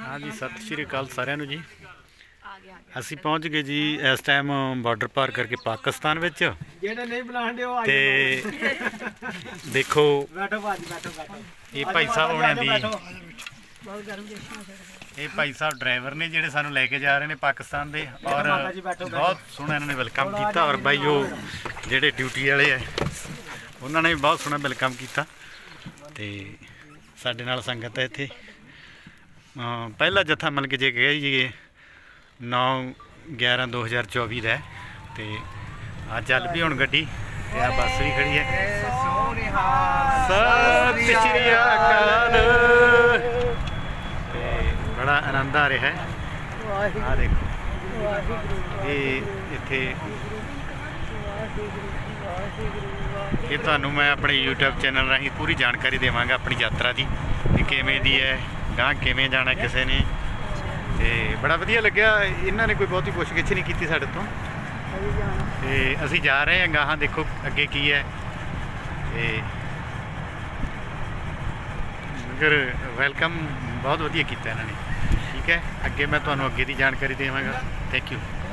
ਹਾਂਜੀ ਸਤਿ ਸ਼੍ਰੀ ਅਕਾਲ ਸਾਰਿਆਂ ਨੂੰ ਜੀ। ਅਸੀਂ ਪਹੁੰਚ ਗਏ ਜੀ ਇਸ ਟਾਈਮ ਬਾਰਡਰ ਪਾਰ ਕਰਕੇ ਪਾਕਿਸਤਾਨ ਵਿੱਚ। ਜਿਹੜੇ ਨਹੀਂ ਬੁਲਾਉਂਦੇ ਉਹ ਆ ਤੇ ਦੇਖੋ ਬੈਠੋ ਭਾਜੀ ਬੈਠੋ ਬੈਠੋ। ਇਹ ਭਾਈ ਸਾਹਿਬ ਹੋਣਿਆਂ ਦੀ ਬਹੁਤ ਗਰਮ ਇਹ ਭਾਈ ਸਾਹਿਬ ਡਰਾਈਵਰ ਨੇ ਜਿਹੜੇ ਸਾਨੂੰ ਲੈ ਕੇ ਜਾ ਰਹੇ ਨੇ ਪਾਕਿਸਤਾਨ ਦੇ ਔਰ। ਬਹੁਤ ਸੋਹਣਾ ਇਹਨਾਂ ਨੇ ਵੈਲਕਮ ਕੀਤਾ ਔਰ ਬਾਈ ਉਹ ਜਿਹੜੇ ਡਿਊਟੀ ਵਾਲੇ ਆ ਉਹਨਾਂ ਨੇ ਵੀ ਬਹੁਤ ਸੋਹਣਾ ਵੈਲਕਮ ਕੀਤਾ। ਤੇ ਸਾਡੇ ਨਾਲ ਸੰਗਤ ਹੈ ਇੱਥੇ। ਪਹਿਲਾ ਜਥਾ ਮਿਲ ਕੇ ਜੇ ਗਏ ਜੀ 9 11 2024 ਦਾ ਹੈ ਤੇ ਆ ਚੱਲ ਵੀ ਹੁਣ ਗੱਡੀ ਤੇ ਆ ਬੱਸ ਵੀ ਖੜੀ ਹੈ। ਸਤਿ ਸ਼੍ਰੀ ਅਕਾਲ। ਤੇ ਬੜਾ ਆਨੰਦ ਆ ਰਿਹਾ ਹੈ। ਆ ਦੇਖੋ। ਇਹ ਇੱਥੇ ਇਹ ਤੁਹਾਨੂੰ ਮੈਂ ਆਪਣੇ YouTube ਚੈਨਲ ਰਾਹੀਂ ਪੂਰੀ ਜਾਣਕਾਰੀ ਦੇਵਾਂਗਾ ਆਪਣੀ ਯਾਤਰਾ ਦੀ ਕਿ ਕਿਵੇਂ ਦੀ ਹੈ ਗਾਂ ਕਿਵੇਂ ਜਾਣਾ ਕਿਸੇ ਨੇ? ਤੇ ਬੜਾ ਵਧੀਆ ਲੱਗਿਆ। ਇਹਨਾਂ ਨੇ ਕੋਈ ਬਹੁਤੀ ਪੁੱਛਗਿੱਛ ਨਹੀਂ ਕੀਤੀ ਸਾਡੇ ਤੋਂ। ਤੇ ਅਸੀਂ ਜਾ ਰਹੇ ਹਾਂ ਗਾਹਾਂ ਦੇਖੋ ਅੱਗੇ ਕੀ ਹੈ। ਤੇ ਮਗਰ ਵੈਲਕਮ ਬਹੁਤ ਵਧੀਆ ਕੀਤਾ ਇਹਨਾਂ ਨੇ। ਠੀਕ ਹੈ? ਅੱਗੇ ਮੈਂ ਤੁਹਾਨੂੰ ਅੱਗੇ ਦੀ ਜਾਣਕਾਰੀ ਦੇਵਾਂਗਾ। Thank you